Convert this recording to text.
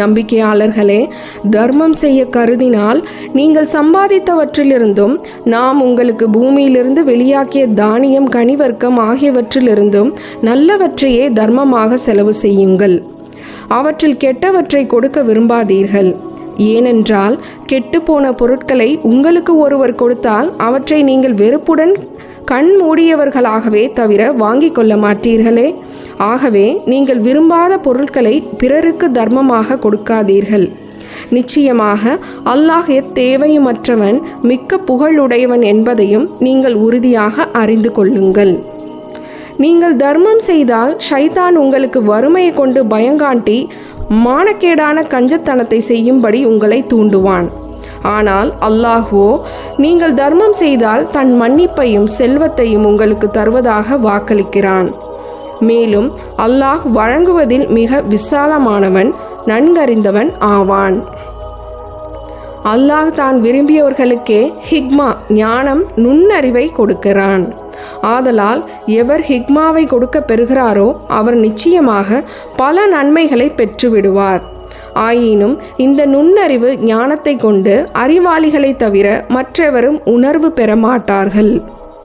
நம்பிக்கையாளர்களே தர்மம் செய்ய கருதினால் நீங்கள் சம்பாதித்தவற்றிலிருந்தும் நாம் உங்களுக்கு பூமியிலிருந்து வெளியாக்கிய தானியம் கனிவர்க்கம் ஆகியவற்றிலிருந்தும் நல்லவற்றையே தர்மமாக செலவு செய்யுங்கள். அவற்றில் கெட்டவற்றை கொடுக்க விரும்பாதீர்கள். ஏனென்றால் கெட்டுப்போன பொருட்களை உங்களுக்கு ஒருவர் கொடுத்தால் அவற்றை நீங்கள் வெறுப்புடன் கண் மூடியவர்களாகவே தவிர வாங்கிக் கொள்ள மாட்டீர்களே. ஆகவே நீங்கள் விரும்பாத பொருட்களை பிறருக்கு தர்மமாக கொடுக்காதீர்கள். நிச்சயமாக அல்லாஹ் தேவையுமற்றவன் மிக்க புகழுடையவன் என்பதையும் நீங்கள் உறுதியாக அறிந்து கொள்ளுங்கள். நீங்கள் தர்மம் செய்தால் ஷைதான் உங்களுக்கு வறுமையை கொண்டு பயங்காட்டி மானக்கேடான கஞ்சத்தனத்தை செய்யும்படி உங்களை தூண்டுவான். ஆனால் அல்லாஹோ நீங்கள் தர்மம் செய்தால் தன் மன்னிப்பையும் செல்வத்தையும் உங்களுக்கு தருவதாக வாக்களிக்கிறான். மேலும் அல்லாஹ் வழங்குவதில் மிக விசாலமானவன் நன்கறிந்தவன் ஆவான். அல்லாஹ் தான் விரும்பியவர்களுக்கே ஹிக்மா ஞானம் நுண்ணறிவை கொடுக்கிறான். ஆதலால் எவர் ஹிக்மாவை கொடுக்க பெறுகிறாரோ அவர் நிச்சயமாக பல நன்மைகளை பெற்றுவிடுவார். ஆயினும் இந்த நுண்ணறிவு ஞானத்தை கொண்டு அறிவாளிகளை தவிர மற்றவரும் உணர்வு பெற மாட்டார்கள்.